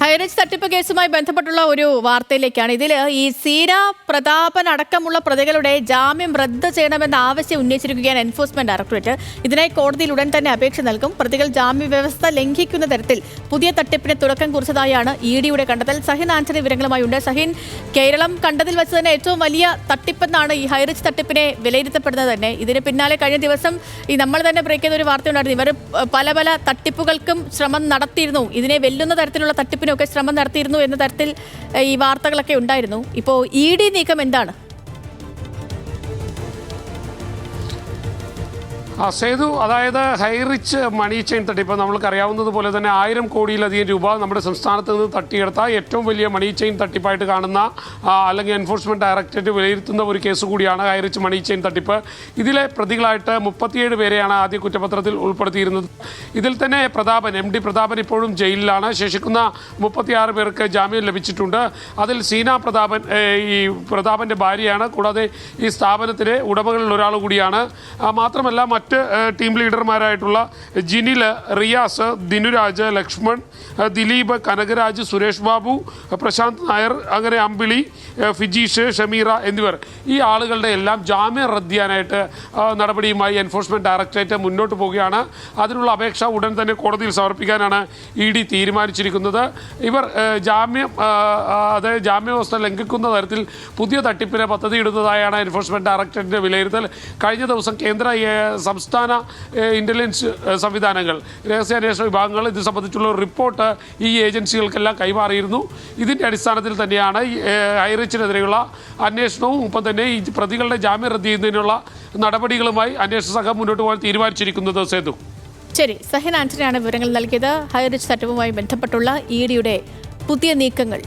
High range തട്ടിപ്പ് കേസുമായി ബന്ധപ്പെട്ടുള്ള ഒരു വാർത്തയിലേക്കാണ്. ഇതിൽ ഈ സീന പ്രതാപൻ അടക്കമുള്ള പ്രതികളുടെ ജാമ്യം റദ്ദ് ചെയ്യണമെന്ന ആവശ്യം ഉന്നയിച്ചിരിക്കുകയാണ് എൻഫോഴ്സ്മെന്റ് ഡയറക്ടറേറ്റ്. ഇതിനായി കോടതിയിൽ ഉടൻ തന്നെ അപേക്ഷ നൽകും. പ്രതികൾ ജാമ്യ വ്യവസ്ഥ ലംഘിക്കുന്ന തരത്തിൽ പുതിയ തട്ടിപ്പിന് തുടക്കം കുറിച്ചതായാണ് ഇ ഡിയുടെ കണ്ടെത്തൽ. സഹിൻ ആന്റണി വിവരങ്ങളുമായുണ്ട്. സഹിൻ കേരളം കണ്ടതിൽ വെച്ച് തന്നെ ഏറ്റവും വലിയ തട്ടിപ്പെന്നാണ് ഈ ഹൈറിച്ച് തട്ടിപ്പിനെ വിലയിരുത്തപ്പെടുന്നത് തന്നെ. ഇതിന് പിന്നാലെ കഴിഞ്ഞ ദിവസം ഈ നമ്മൾ തന്നെ ബ്രേക്ക് ചെയ്ത ഒരു വാർത്തയുണ്ടായിരുന്നു. ഇവർ പല പല തട്ടിപ്പുകൾക്കും ശ്രമം നടത്തിയിരുന്നു. ഇതിനെ വെല്ലുന്ന തരത്തിലുള്ള തട്ടിപ്പിനൊക്കെ ശ്രമം നടത്തിയിരുന്നു എന്ന തരത്തിൽ ഈ വാർത്തകളൊക്കെ ഉണ്ടായിരുന്നു. ഇപ്പോൾ ഇ ഡി നീക്കം എന്താണ്? ആ സേതു അതായത് ഹൈറിച്ച് മണി ചെയിൻ തട്ടിപ്പ് നമ്മൾക്കറിയാവുന്നത് അറിയാവുന്നതുപോലെ തന്നെ ആയിരം കോടിയിലധികം രൂപ നമ്മുടെ സംസ്ഥാനത്ത് നിന്ന് തട്ടിയെടുത്ത ഏറ്റവും വലിയ മണി ചെയിൻ തട്ടിപ്പായിട്ട് കാണുന്ന അല്ലെങ്കിൽ എൻഫോഴ്സ്മെന്റ് ഡയറക്ടറേറ്റ് വിലയിരുത്തുന്ന ഒരു കേസ് കൂടിയാണ് ഹൈറിച്ച് മണി ചെയിൻ തട്ടിപ്പ്. ഇതിലെ പ്രതികളായിട്ട് മുപ്പത്തിയേഴ് പേരെയാണ് ആദ്യ കുറ്റപത്രത്തിൽ ഉൾപ്പെടുത്തിയിരുന്നത്. ഇതിൽ തന്നെ പ്രതാപൻ എം ഡി പ്രതാപൻ ഇപ്പോഴും ജയിലിലാണ്. ശേഷിക്കുന്ന മുപ്പത്തിയാറ് പേർക്ക് ജാമ്യം ലഭിച്ചിട്ടുണ്ട്. അതിൽ സീന പ്രതാപൻ ഈ പ്രതാപന്റെ ഭാര്യയാണ്. കൂടാതെ ഈ സ്ഥാപനത്തിലെ ഉടമകളിൽ ഒരാൾ കൂടിയാണ്. മാത്രമല്ല മറ്റ് ഏ, ടീം ലീഡർമാരായിട്ടുള്ള ജിനിൽ റിയാസ് ദിനുരാജ് ലക്ഷ്മൺ ദിലീപ് കനകരാജ് സുരേഷ് ബാബു പ്രശാന്ത് നായർ അങ്ങനെ അമ്പിളി ഫിജീഷ് ഷമീറ എന്നിവർ. ഈ ആളുകളുടെ എല്ലാം ജാമ്യം റദ്ദ് ചെയ്യാനായിട്ട് നടപടിയുമായി എൻഫോഴ്സ്മെന്റ് ഡയറക്ടറേറ്റ് മുന്നോട്ട് പോവുകയാണ്. അതിനുള്ള അപേക്ഷ ഉടൻ തന്നെ കോടതിയിൽ സമർപ്പിക്കാനാണ് ഇ ഡി തീരുമാനിച്ചിരിക്കുന്നത്. ഇവർ ജാമ്യം അതായത് ജാമ്യവ്യവസ്ഥ ലംഘിക്കുന്ന തരത്തിൽ പുതിയ തട്ടിപ്പിന് പദ്ധതി ഇടുന്നതായാണ് എൻഫോഴ്സ്മെന്റ് ഡയറക്ടറേറ്റിന്റെ വിലയിരുത്തൽ. കഴിഞ്ഞ ദിവസം കേന്ദ്ര സംസ്ഥാന ഇന്റലിജൻസ് സംവിധാനങ്ങൾ. രഹസ്യാന്വേഷണ വിഭാഗങ്ങൾ ഇത് സംബന്ധിച്ചുള്ള റിപ്പോർട്ട് ഈ ഏജൻസികൾക്കെല്ലാം കൈമാറിയിരുന്നു. ഇതിന്റെ അടിസ്ഥാനത്തിൽ തന്നെയാണ് ഹൈറിച്ചിനെതിരെയുള്ള അന്വേഷണവും ഒപ്പം തന്നെ ഈ പ്രതികളുടെ ജാമ്യം റദ്ദ് ചെയ്യുന്നതിനുള്ള നടപടികളുമായി അന്വേഷണ സംഘം മുന്നോട്ട് പോകാൻ തീരുമാനിച്ചിരിക്കുന്നത് സേതു. ശരി സഹിൻ ആന്റണിയാണ് വിവരങ്ങൾ നൽകിയത്. ഹൈറിച്ച് തട്ടിപ്പുമായി ബന്ധപ്പെട്ടുള്ള ഇ ഡിയുടെ പുതിയ നീക്കങ്ങൾ.